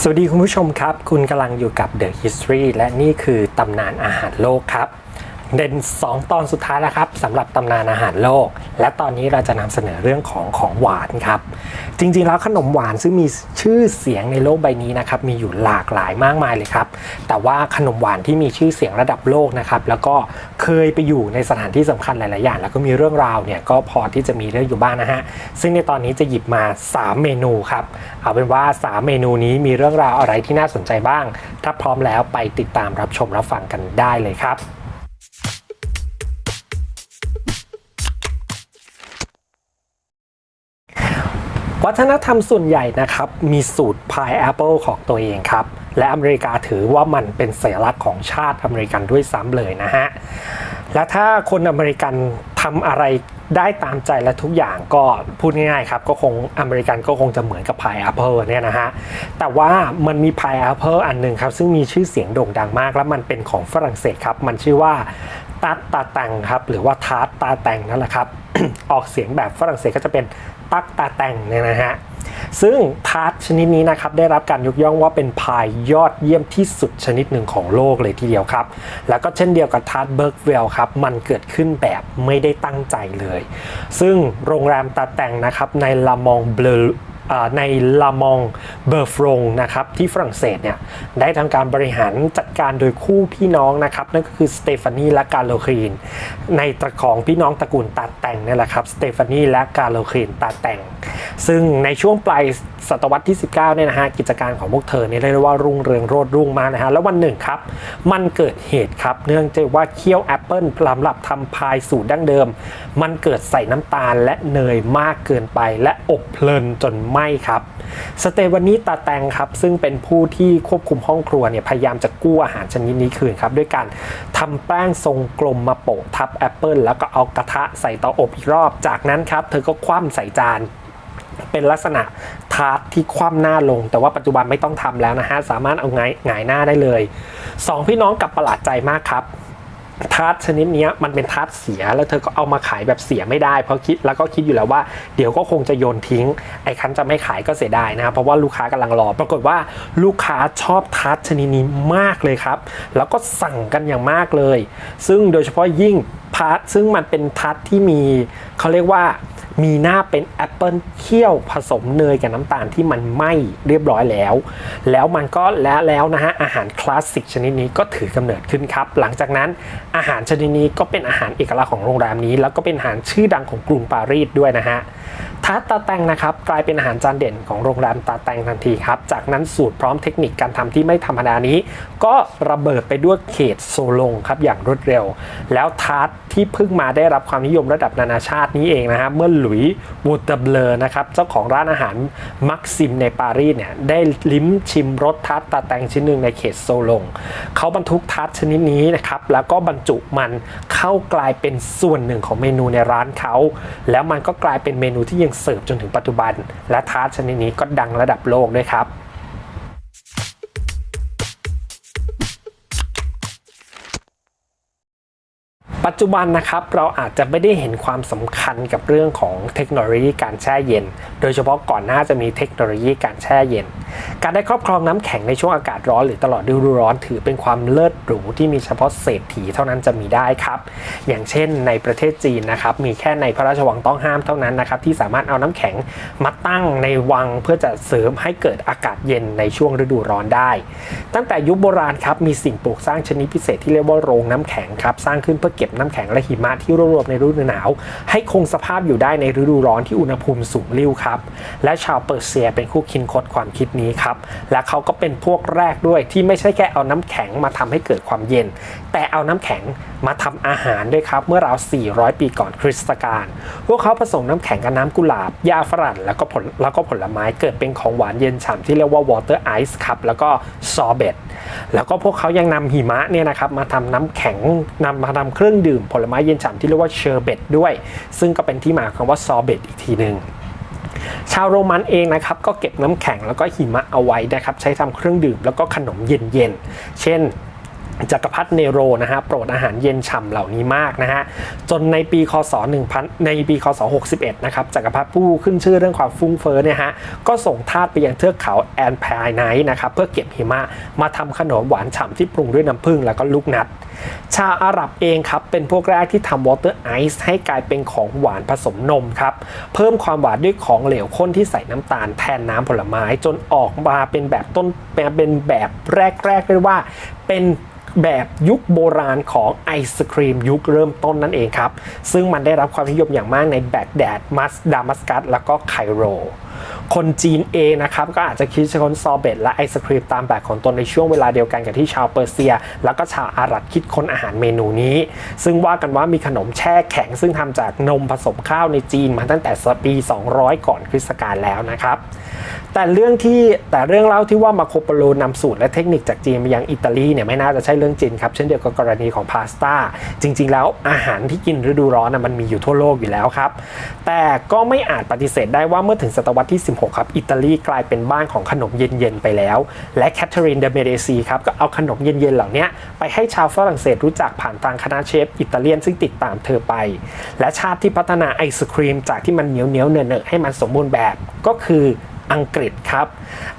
สวัสดีคุณผู้ชมครับ คุณกำลังอยู่กับ The History และนี่คือตำนานอาหารโลกครับ เด่น2 ตอนสุดท้ายแล้วครับสำหรับตำนานอาหารโลก และตอนนี้เราจะนำเสนอเรื่องของของหวานครับ จริงๆแล้วขนมหวานซึ่งมีชื่อเสียงในโลกใบนี้นะครับมีอยู่หลากหลายมากมายเลยครับ แต่ว่าขนมหวานที่มีชื่อเสียงระดับโลกนะครับแล้วก็เคยไปอยู่ในสถานที่สำคัญหลายๆอย่าง แล้วก็มีเรื่องราวเนี่ยก็พอที่จะมีเรื่องอยู่บ้างนะฮะซึ่งในตอนนี้จะหยิบมา 3 เมนูครับเอาเป็นว่า 3 เมนูนี้มีเรื่องราวอะไรที่น่าสนใจบ้าง ถ้าพร้อมแล้วไปติดตามรับชมรับฟังกันได้เลยครับ วัฒนธรรมส่วนใหญ่นะครับ มีสูตรพายแอปเปิลของตัวเองครับ และอเมริกาถือว่ามันเป็นสัญลักษณ์ของชาติอเมริกันด้วยซ้ำเลยนะฮะ และถ้าคนอเมริกันทำอะไรได้ตามใจและทุกอย่างก็พูดง่ายๆครับ ก็คงอเมริกันก็คงจะเหมือนกับพายแอปเปิลเนี่ยนะฮะ แต่ว่ามันมีพายแอปเปิลอันหนึ่งครับ ซึ่งมีชื่อเสียงโด่งดังมาก และมันเป็นของฝรั่งเศสครับ มันชื่อว่าตาตาแตงครับ หรือว่าทาร์ตตาแตงนั่นแหละครับ ออกเสียงแบบฝรั่งเศสก็จะเป็น ตักตาแต่งเนี่ยนะฮะซึ่งทาร์ทชนิดนี้นะครับได้รับการยกย่องว่าเป็นพายยอดเยี่ยมที่สุดชนิดหนึ่งของโลกเลยทีเดียวครับ แล้วก็เช่นเดียวกับทาร์ตเบิร์กเวลครับ มันเกิดขึ้นแบบไม่ได้ตั้งใจเลย ซึ่งโรงแรมตาแต่งนะครับในลามองเบล ในลามองเบอร์ฟรงนะครับที่ฝรั่งเศสเนี่ยได้ทำการบริหารจัดการโดยคู่พี่น้องนะครับนั่นก็คือสเตฟานีและกาโลคีนในตระของพี่น้องตระกูลตาแต่งนี่แหละครับสเตฟานีและกาโลคีนตาแต่ง ซึ่งในช่วงปลาย ศตวรรษที่ 19เนี่ยนะฮะกิจการของพวกเธอเนี่ยเรียกได้ว่ารุ่งเรืองโรดรุ่งมากนะฮะแล้ววันหนึ่งครับ มันเกิดเหตุครับ เนื่องจากว่าเคี่ยวแอปเปิลสำหรับทำพายสูตรดั้งเดิม มันเกิดใส่น้ำตาลและเนยมากเกินไป และอบเพลินจนไหม้ครับสเตวานีตาแตงครับ ซึ่งเป็นผู้ที่ควบคุมห้องครัวเนี่ยพยายามจะกู้อาหารชนิดนี้คืนครับ ด้วยการทำแป้งทรงกลมมาโปะทับแอปเปิลแล้วก็เอากระทะใส่เตาอบอีกรอบ จากนั้นครับ เธอก็คว่ำใส่จาน เป็นลักษณะทาร์ตที่คว่ำหน้าลง แต่ว่าปัจจุบันไม่ต้องทำแล้วนะฮะ สามารถเอาไงหงายหน้าได้เลยสองพี่น้องกับประหลาดใจมากครับทาร์ตชนิดนี้มันเป็นทาร์ตเสียแล้วเธอก็เอามาขายแบบเสียไม่ได้เพราะคิดแล้วก็คิดอยู่แล้วว่าเดี๋ยวก็คงจะโยนทิ้ง ไอ้คันจะไม่ขายก็เสียดายนะครับเพราะว่าลูกค้ากำลังรอ ปรากฏว่าลูกค้าชอบทาร์ตชนิดนี้มากเลยครับ แล้วก็สั่งกันอย่างมากเลย ซึ่งโดยเฉพาะยิ่งพาร์ทซึ่งมันเป็นทาร์ตที่มีเขาเรียกว่า มีหน้าเป็นแอปเปิลเคี่ยวผสมเนยกับน้ำตาลที่มันไหม้เรียบร้อยแล้ว แล้วมันก็แล้วแล้วนะฮะอาหารคลาสสิกชนิดนี้ก็ถือกำเนิดขึ้นครับ หลังจากนั้นอาหารชนิดนี้ก็เป็นอาหารเอกลักษณ์ของโรงแรมนี้ แล้วก็เป็นอาหารชื่อดังของกรุงปารีสด้วยนะฮะทาร์ตตาแตงนะครับกลายเป็นอาหารจานเด่นของโรงแรมตาแตงทันทีครับ จากนั้นสูตรพร้อมเทคนิคการทำที่ไม่ธรรมดานี้ ก็ระเบิดไปด้วยเขตโซลงครับอย่างรวดเร็ว แล้วทาร์ตที่เพิ่งมาได้รับความนิยมระดับนานาชาตินี้เองนะฮะเมื่อหลุยส์วูตเบลนะครับเจ้าของร้านอาหารมักซิมในปารีสเนี่ยได้ลิ้มชิมรสทาร์ตตาแตงชิ้นหนึ่งในเขตโซลงเขาบรรทุกทาร์ตชนิดนี้นะครับแล้วก็บรรจุมันเข้ากลายเป็นส่วนหนึ่งของเมนูในร้านเขาแล้วมันก็กลายเป็นเมนูที่ยังสิร์ฟจนถึงปัจจุบัน และทาร์ตชนิดนี้ก็ดังระดับโลกด้วยครับ ปัจจุบันนะครับเราอาจจะไม่ได้เห็นความสำคัญกับเรื่องของเทคโนโลยีการแช่เย็น โดยเฉพาะก่อนหน้าจะมีเทคโนโลยีการแช่เย็น การได้ครอบครองน้ำแข็งในช่วงอากาศร้อนหรือตลอดฤดูร้อนถือเป็นความเลิศหรูที่มีเฉพาะเศรษฐีเท่านั้นจะมีได้ครับ อย่างเช่นในประเทศจีนนะครับมีแค่ในพระราชวังต้องห้ามเท่านั้นนะครับที่สามารถเอาน้ำแข็งมาตั้งในวังเพื่อจะเสริมให้เกิดอากาศเย็นในช่วงฤดูร้อนได้ ตั้งแต่ยุคโบราณครับมีสิ่งปลูกสร้างชนิดพิเศษที่เรียกว่าโรงน้ำแข็งครับสร้างขึ้นเพื่อเก็บน้ำแข็งและหิมะที่รวบรวมในฤดูหนาว ให้คงสภาพอยู่ได้ในฤดูร้อนที่อุณหภูมิสูงริ่วครับ และชาวเปอร์เซียเป็นคู่คินคดความคิดนี้ครับ และเขาก็เป็นพวกแรกด้วยที่ไม่ใช่แค่เอาน้ำแข็งมาทำให้เกิดความเย็น แต่เอาน้ำแข็งมาทำอาหารด้วยครับเมื่อราว 400 ปีก่อนคริสตกาลพวกเขาผสมน้ำแข็งกับน้ำกุหลาบหญ้าฝรั่งแล้วก็ผลแล้วก็ผลไม้เกิดเป็นของหวานเย็นฉ่ำที่เรียกว่าวอเตอร์ไอซ์ครับแล้วก็ซอเบตแล้วก็พวกเขายังนำหิมะเนี่ยนะครับมาทำน้ำแข็งนำมาทำเครื่องดื่มผลไม้เย็นฉ่ำที่เรียกว่าเชอร์เบตด้วย ซึ่งก็เป็นที่มาของคำว่าซอเบตอีกทีหนึ่งชาวโรมันเองนะครับก็เก็บน้ำแข็งแล้วก็หิมะเอาไว้นะครับใช้ทำเครื่องดื่มแล้วก็ขนมเย็นๆ เช่น จักรพรรดิเนโรนะฮะโปรดอาหารเย็นฉ่ำเหล่านี้มากนะฮะจนในปีคศ1000ในปีคศ61นะครับจักรพรรดิผู้ขึ้นชื่อเรื่องความฟุ้งเฟ้อเนี่ยฮะก็ส่งทาสไปยังเทือกเขาแอนพายไนท์นะครับเพื่อเก็บหิมะมาทำขนมหวานฉ่ำที่ปรุงด้วยน้ำผึ้งแล้วก็ลูกนัด ชาวอาหรับเองครับเป็นพวกแรกที่ทำวอเตอร์ไอซ์ให้กลายเป็นของหวานผสมนมครับเพิ่มความหวานด้วยของเหลวข้นที่ใส่น้ำตาลแทนน้ำผลไม้จนออกมาเป็นแบบต้นเป็นแบบแรกๆเรียกว่าเป็น แบบยุคโบราณของไอศครีมยุคเริ่มต้นนั่นเองครับ ซึ่งมันได้รับความนิยมอย่างมากในแบกแดดมัสดามัสกัสแล้วก็ไคโร คนจีนเองนะครับ ก็อาจจะคิดค้นซอเบตและไอศครีมตามแบบของตนในช่วงเวลาเดียวกันกับที่ชาวเปอร์เซีย แล้วก็ชาวอาหรับคิดค้นอาหารเมนูนี้ ซึ่งว่ากันว่ามีขนมแช่แข็ง ซึ่งทำจากนมผสมข้าวในจีนมาตั้งแต่ปี 200 ก่อนคริสต์กาลแล้วนะครับ แต่เรื่องที่แต่เรื่องเล่าที่ว่ามาโคโปโลนำสูตรและเทคนิคจากจีนมายังอิตาลีเนี่ยไม่น่าจะใช่เรื่องจริงครับ เช่นเดียวกับกรณีของพาสต้า จริง ๆ แล้วอาหารที่กินฤดูร้อนนะมันมีอยู่ทั่วโลกอยู่แล้วครับ แต่ก็ไม่อาจปฏิเสธได้ว่าเมื่อถึงศตวรรษที่ 16 ครับ อิตาลีกลายเป็นบ้านของขนมเย็น ๆ ไปแล้ว และแคทเธอรีนเดเมเดซีครับก็เอาขนมเย็น ๆ เหล่านี้ไปให้ชาวฝรั่งเศสรู้จักผ่านทางคณะเชฟอิตาเลียนซึ่งติดตามเธอไป และชาติที่พัฒนาไอศครีมจากที่มันเหนียวเหนียวๆเนอะๆให้มันสมบูรณ์แบบก็คือ อังกฤษครับ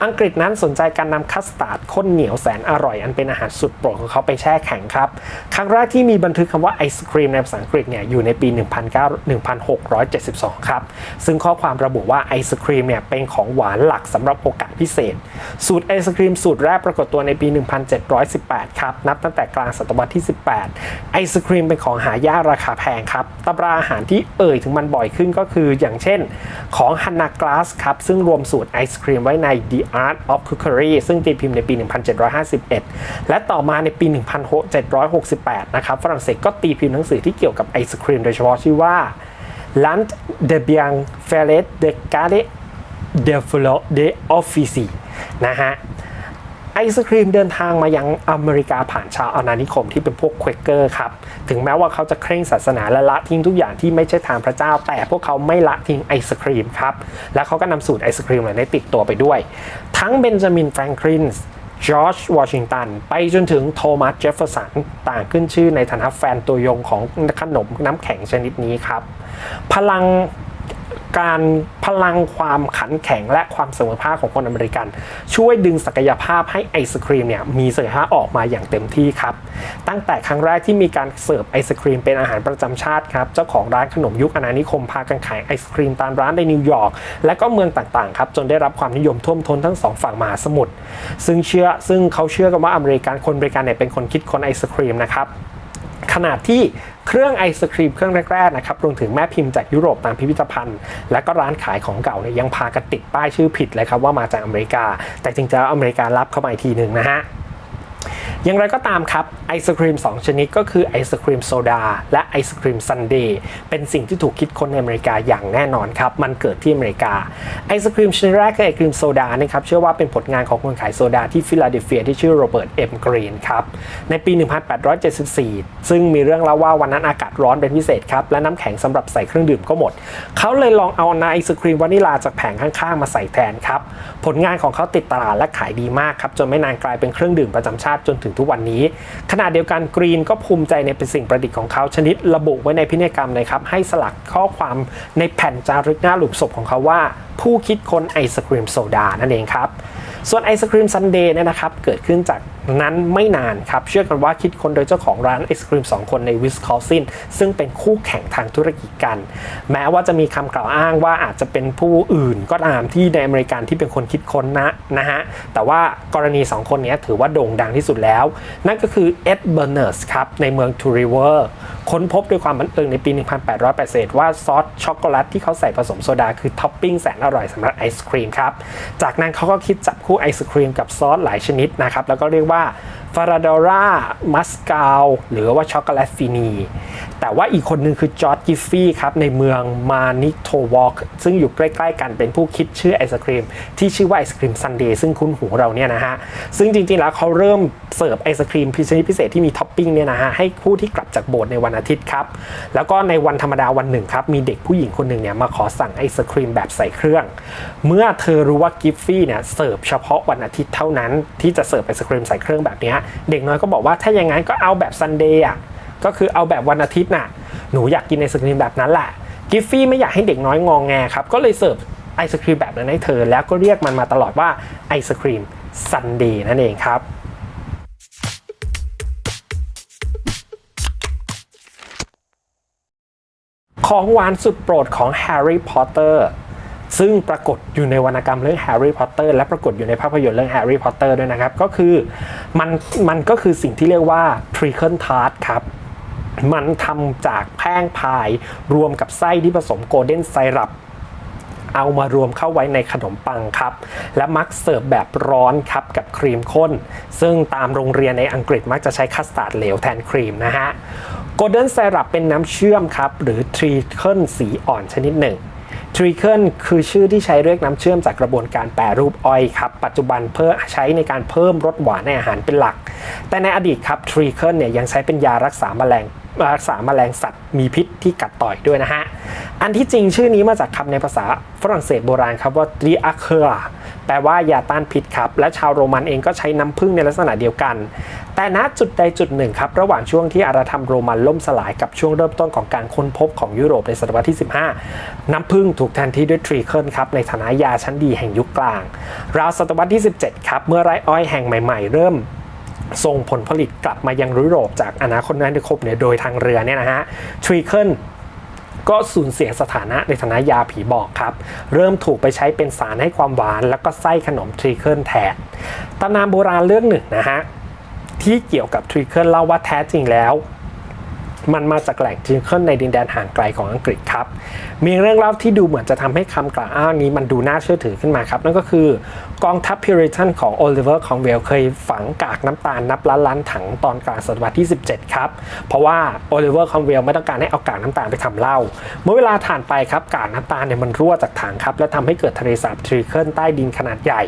อังกฤษนั้นสนใจการนำคัสตาร์ดข้นเหนียวแสนอร่อย อันเป็นอาหารสุดโปรดของเขาไปแช่แข็งครับ ครั้งแรกที่มีบันทึกคำว่าไอศครีมในภาษาอังกฤษเนี่ยอยู่ในปี 1672 ครับ ซึ่งข้อความระบุว่าไอศครีมเนี่ยเป็นของหวานหลักสำหรับโอกาสพิเศษ สูตรไอศครีมสูตรแรกปรากฏตัวในปี 1718 ครับ นับตั้งแต่กลางศตวรรษที่ 18 ไอศครีมเป็นของหายากราคาแพงครับตำราอาหารที่เอ่ยถึงมันบ่อยขึ้นก็คือ อย่างเช่น ของฮันนากลาสครับซึ่งรวมสูตรไอศครีมไว้ใน The Art of Cookery ซึ่งตีพิมพ์ในปี 1751 และต่อมาในปี 1768 นะครับฝรั่งเศสก็ตีพิมพ์หนังสือที่เกี่ยวกับไอศครีมโดยเฉพาะชื่อว่า Land de Bien Ferret de c a r e de f l o de Officie นะฮะ ไอศครีมเดินทางมายังอเมริกาผ่านชาวอาณานิคมที่เป็นพวกเควกเกอร์ครับ ถึงแม้ว่าเขาจะเคร่งศาสนาและละทิ้งทุกอย่างที่ไม่ใช่ทางพระเจ้า แต่พวกเขาไม่ละทิ้งไอศครีมครับ และเขาก็นำสูตรไอศครีมเหล่านี้ติดตัวไปด้วย ทั้งเบนจามินแฟรงคลินจอร์จวอชิงตัน ไปจนถึงโทมัสเจฟเฟอร์สัน ต่างขึ้นชื่อในฐานะแฟนตัวยงของขนมน้ำแข็งชนิดนี้ครับ พลัง การพลังความขันแข็งและความเสมอภาคของคนอเมริกัน ช่วยดึงศักยภาพให้ไอศครีมเนี่ยมีศักยภาพออกมาอย่างเต็มที่ครับ ตั้งแต่ครั้งแรกที่มีการเสิร์ฟไอศครีมเป็นอาหารประจำชาติครับ เจ้าของร้านขนมยุคอาณานิคมพากันขายไอศครีมตามร้านในนิวยอร์กและก็เมืองต่างๆครับจนได้รับความนิยมท่วมท้นทั้งสองฝั่งมหาสมุทรซึ่งเชื่อซึ่งเขาเชื่อกันว่าอเมริกันคนอเมริกันเนี่ยเป็นคนคิดค้นไอศครีมนะครับ ขนาดที่เครื่องไอศครีมเครื่องแรกๆนะครับรวมถึงแม่พิมพ์จากยุโรปตามพิพิธภัณฑ์ และก็ร้านขายของเก่าเนี่ยยังพากันติดป้ายชื่อผิดเลยครับว่ามาจากอเมริกา แต่จริงๆแล้วอเมริการับเข้ามาอีกทีหนึ่งนะฮะ อย่างไรก็ตามครับไอศครีม 2 ชนิดก็คือไอศครีมโซดาและไอศครีมซันเดย์เป็นสิ่งที่ถูกคิดค้นในอเมริกาอย่างแน่นอนครับ มันเกิดที่อเมริกาไอศครีมชนิดแรกคือไอศครีมโซดานะครับเชื่อว่าเป็นผลงานของคนขายโซดาที่ฟิลาเดลเฟียที่ชื่อโรเบิร์ตเอ็มกรีนครับในปี 1874 ซึ่งมีเรื่องเล่าว่าวันนั้นอากาศร้อนเป็นพิเศษครับและน้ำแข็งสำหรับใส่เครื่องดื่มก็หมด เขาเลยลองเอาไอศครีมวานิลาจากแผงข้างๆมาใส่แทนครับผลงานของเขาติดตลาดและขายดีมากครับจนไม่นานกลายเป็นเครื่องดื่มประจำชาติจนถึงทุกวันนี้ ขณะเดียวกันกรีนก็ภูมิใจในเป็นสิ่งประดิษฐ์ของเขาชนิดระบุไว้ในพินัยกรรมเลยครับ ให้สลักข้อความในแผ่นจารึกหน้าหลุมศพของเขาว่า ผู้คิดค้นไอศครีมโซดานั่นเองครับ ส่วนไอศครีมซันเดย์เนี่ยนะครับเกิดขึ้นจากนั้นไม่นานครับ เชื่อกันว่าคิดค้นโดยเจ้าของร้านไอศครีม 2 คนในวิสคอซินซึ่งเป็นคู่แข่งทางธุรกิจกัน แม้ว่าจะมีคำกล่าวอ้างว่าอาจจะเป็นผู้อื่นก็ตามที่ในอเมริกันที่เป็นคนคิดค้นนะนะฮะ แต่ว่ากรณี 2 คนนี้ถือว่าโด่งดังที่สุดแล้ว นั่นก็คือเอ็ดเบอร์เนอร์สครับ ในเมืองทูริเวอร์ค้นพบด้วยความบันเอิงในปี 1880ว่าซอสช็อกโกแลตที่เขาใส่ผสมโซดาคือท็อปปิ้งแสนอร่อยสำหรับไอศครีมครับจากนั้นเขาก็คิดจับคู่ไอศครีมกับซอสหลายชนิดนะครับแล้วก็เรียกว่าว่า ฟาราดอร่ามัสกาลหรือว่าช็อกโกแลตฟินี แต่ว่าอีกคนนึงคือจอร์ดกิฟฟี่ครับในเมืองมานิโตวอล์กซึ่งอยู่ใกล้ๆกันเป็นผู้คิดชื่อไอศครีม ที่ชื่อว่าไอศครีมซันเดย์ซึ่งคุ้นหูเราเนี่ยนะฮะ ซึ่งจริงๆ แล้วเขาเริ่มเสิร์ฟไอศครีมชนิดพิเศษที่มีท็อปปิ้งเนี่ยนะฮะให้ผู้ที่กลับจากโบสถ์ในวันอาทิตย์ครับแล้วก็ในวันธรรมดาวันหนึ่งครับมีเด็กผู้หญิงคนหนึ่งเนี่ยมาขอสั่งไอศครีมแบบใส่เครื่อง เมื่อเธอรู้ว่ากิฟฟี่เนี่ยเสิร์ฟเฉพาะวันอาทิตย์เท่านั้นที่จะเสิร์ฟไอศครีมใส่เครื่องแบบนี้เด็กน้อยก็บอกว่าถ้าอย่างนั้นก็เอาแบบซันเดย์อะก็คือเอาแบบวันอาทิตย์น่ะหนูอยากกินไอศครีมแบบนั้นแหละกิฟฟี่ไม่อยากให้เด็กน้อยงองแงครับก็เลยเสิร์ฟไอศครีมแบบนั้นให้เธอ แล้วก็เรียกมันมาตลอดว่าไอศครีมซันเดย์นั่นเองครับของหวานสุดโปรดของแฮร์รี่พอตเตอร์ ซึ่งปรากฏอยู่ในวรรณกรรมเรื่องแฮร์รี่พอตเตอร์และปรากฏอยู่ในภาพยนตร์เรื่องแฮร์รี่พอตเตอร์ด้วยนะครับ ก็คือมันมันก็คือสิ่งที่เรียกว่า Trickle Tart ครับมันทำจากแป้งพายรวมกับไส้ที่ผสมโกลเด้นไซรัปเอามารวมเข้าไว้ในขนมปังครับ และมักเสิร์ฟแบบร้อนครับกับครีมข้น ซึ่งตามโรงเรียนในอังกฤษมักจะใช้คัสตาร์ดเหลวแทนครีมนะฮะโกลเด้นไซรัปเป็นน้ำเชื่อมครับ หรือทรีเคิลสีอ่อนชนิดหนึ่ง ทรีเคิลคือชื่อที่ใช้เรียกน้ำเชื่อมจากกระบวนการแปรรูปอ้อยครับ ปัจจุบันเพื่อใช้ในการเพิ่มรสหวานในอาหารเป็นหลัก แต่ในอดีตครับทรีเคิลเนี่ยยังใช้เป็นยารักษาแมลงรักษาแมลงสัตว์มีพิษที่กัดต่อยด้วยนะฮะ อันที่จริงชื่อนี้มาจากคำในภาษาฝรั่งเศสโบราณครับว่า t r i a c e r แปลว่ายาต้านพิษครับ และชาวโรมันเองก็ใช้น้ำผึ้งในลักษณะเดียวกัน แต่ณจุดใดจุดหนึ่งครับ ระหว่างช่วงที่อารยธรรมโรมันล่มสลายกับช่วงเริ่มต้นของการค้นพบของยุโรปในศตวรรษที่ 15 น้ำผึ้งถูกแทนที่ด้วยทรีเคิลครับในฐานะยาชั้นดีแห่งยุคกลาง ราวศตวรรษที่ 17 ครับ เมื่อไรอ้อยแห่งใหม่ ๆ เริ่มส่งผลผลิตกลับมายังยุโรปจากอนาคตนั้นคบเนี่ยโดยทางเรือเนี่ยนะฮะทรีเคิล ก็สูญเสียสถานะในฐานะยาผีบอกครับ เริ่มถูกไปใช้เป็นสารให้ความหวาน แล้วก็ไส้ขนมทรีเคิลแทนตำนานโบราณเรื่องหนึ่งนะฮะที่เกี่ยวกับทรีเคิลเล่าว่าแท้จริงแล้ว มันมาจากแหล่งทรีเคิลในดินแดนห่างไกลของอังกฤษครับ มีเรื่องเล่าที่ดูเหมือนจะทำให้คำกล่าวอ้างนี้มันดูน่าเชื่อถือขึ้นมาครับ นั่นก็คือกองทัพพิริตันของโอลิเวอร์ของเวลเคยฝังกากน้ำตาลนับล้านล้านถังตอนกลางศตวรรษที่ 17 ครับ เพราะว่าโอลิเวอร์คอมเวลไม่ต้องการให้เอากากน้ำตาลไปทำเหล้าเมื่อเวลาผ่านไปครับกากน้ำตาลเนี่ยมันรั่วจากถังครับและทำให้เกิดทะเลสาบทรีเคิลใต้ดินขนาดใหญ่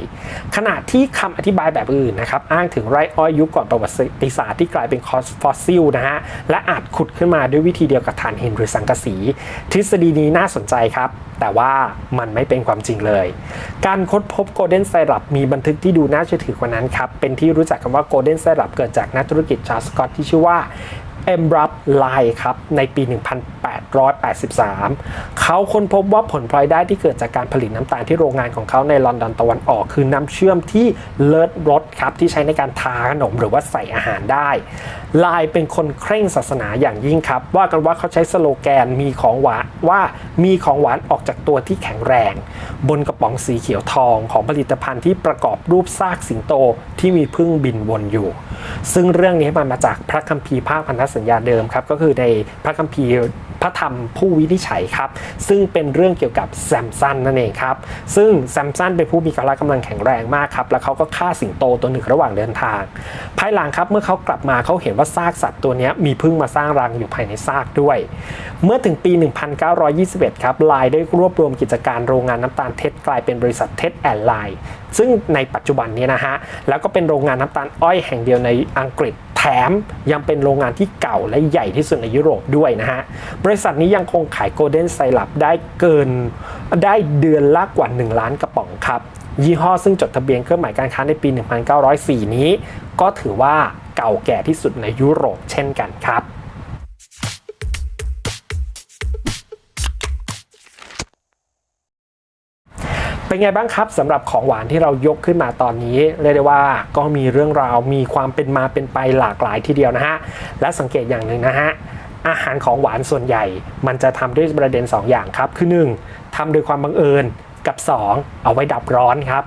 ขณะที่คำอธิบายแบบอื่นนะครับอ้างถึงไร่อ้อยยุคก่อนประวัติศาสตร์ที่กลายเป็นฟอสซิลนะฮะและอาจขุดขึ้นมาด้วยวิธีเดียวกับฐานหินหรือสังกะสี ทฤษฎีนี้น่าสนใจครับ แต่ว่ามันไม่เป็นความจริงเลย การค้นพบโกลเด้นไซรัปมีบันทึกที่ดูน่าเชื่อถือกว่านั้นครับ เป็นที่รู้จักกันว่าโกลเด้นไซรัปเกิดจากนักธุรกิจชาวสกอตที่ชื่อว่า เอ็มรับไลครับในปี 1883 เขาค้นพบว่าผลพลอยได้ที่เกิดจากการผลิตน้ำตาลที่โรงงานของเขาในลอนดอนตะวันออก คือน้ำเชื่อมที่เลิศรสครับที่ใช้ในการทาขนมหรือว่าใส่อาหารได้ ไลายเป็นคนเคร่งศาสนาอย่างยิ่งครับ ว่ากันว่าเขาใช้สโลแกนมีของหวานว่ามีของหวานออกจากตัวที่แข็งแรง บนกระป๋องสีเขียวทองของผลิตภัณฑ์ที่ประกอบรูปซากสิงโตที่มีพึ่งบินวนอยู่ ซึ่งเรื่องนี้มันมาจากพระคัมภีร์ภาคพันธสัญญาเดิมครับก็คือในพระคัมภีร์พระธรรมผู้วินิจฉัยครับ ซึ่งเป็นเรื่องเกี่ยวกับแซมสันนั่นเองครับ ซึ่งแซมสันเป็นผู้มีกำลังกำลังแข็งแรงมากครับแล้วเขาก็ฆ่าสิงโตตัวหนึ่งระหว่างเดินทาง ภายหลังครับเมื่อเขากลับมาเขาเห็นว่าซากสัตว์ตัวนี้มีพึ่งมาสร้างรังอยู่ภายในซากด้วย เมื่อถึงปี 1921 ครับไลน์ได้รวบรวมกิจการโรงงานน้ำตาลเท็ดกลายเป็นบริษัทเท็ดแอนไลน์ซึ่งในปัจจุบันนี้นะฮะแล้วก็เป็นโรงงานน้ำตาลอ้อยแห่งเดียวในอังกฤษ มยังเป็นโรงงานที่เก่าและใหญ่ที่สุดในยุโรปด้วยนะฮะ บริษัทนี้ยังคงขายโกลเด้นไซรัปได้เกินได้เดือนละกว่า 1 ล้านกระป๋องครับ ยี่ห้อซึ่งจดทะเบียนเครื่องหมายการค้าในปี 1904 นี้ ก็ถือว่าเก่าแก่ที่สุดในยุโรปเช่นกันครับ เป็นไงบ้างครับสำหรับของหวานที่เรายกขึ้นมาตอนนี้เรียกได้ว่าก็มีเรื่องราวมีความเป็นมาเป็นไปหลากหลายทีเดียวนะฮะและสังเกตอย่างหนึ่งนะฮะอาหารของหวานส่วนใหญ่ มันจะทำด้วยประเด็น 2 อย่างครับ คือ 1. ทำโดยความบังเอิญกับ 2. เอาไว้ดับร้อนครับ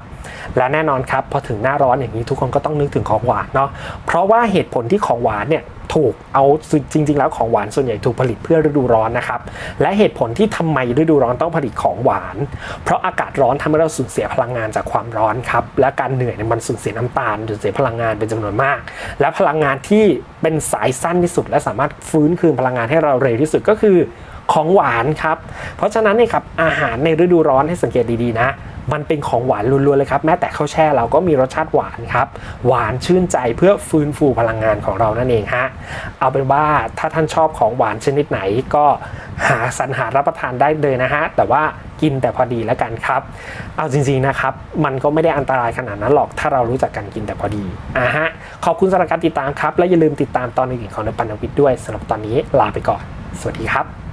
และแน่นอนครับพอถึงหน้าร้อนอย่างนี้ทุกคนก็ต้องนึกถึงของหวานเนาะเพราะว่าเหตุผลที่ของหวานเนี่ย ถูกเอาจริง ๆ แล้วของหวานส่วนใหญ่ถูกผลิตเพื่อฤดูร้อนนะครับ และเหตุผลที่ทำไมฤดูร้อนต้องผลิตของหวาน เพราะอากาศร้อนทำให้เราสูญเสียพลังงานจากความร้อนครับ และการเหนื่อยเนี่ยมันสูญเสียน้ำตาลสูญเสียพลังงานเป็นจำนวนมาก และพลังงานที่เป็นสายสั้นที่สุด และสามารถฟื้นคืนพลังงานให้เราเร็วที่สุดก็คือของหวานครับ เพราะฉะนั้นเนี่ยครับอาหารในฤดูร้อนให้สังเกตดีๆนะ มันเป็นของหวานล้วนๆเลยครับแม้แต่ข้าวแช่เราก็มีรสชาติหวานครับหวานชื่นใจเพื่อฟื้นฟูพลังงานของเรานั่นเองฮะเอาเป็นว่าถ้าท่านชอบของหวานชนิดไหนก็หาสรรหารับประทานได้เลยนะฮะแต่ว่ากินแต่พอดีแล้วกันครับ เอาจริงๆนะครับ มันก็ไม่ได้อันตรายขนาดนั้นหรอก ถ้าเรารู้จักการกินแต่พอดีอ่าฮะ ขอบคุณสำหรับการติดตามครับ และอย่าลืมติดตามตอนอื่นๆของนปันวิทย์ด้วยสำหรับตอนนี้ลาไปก่อน สวัสดีครับ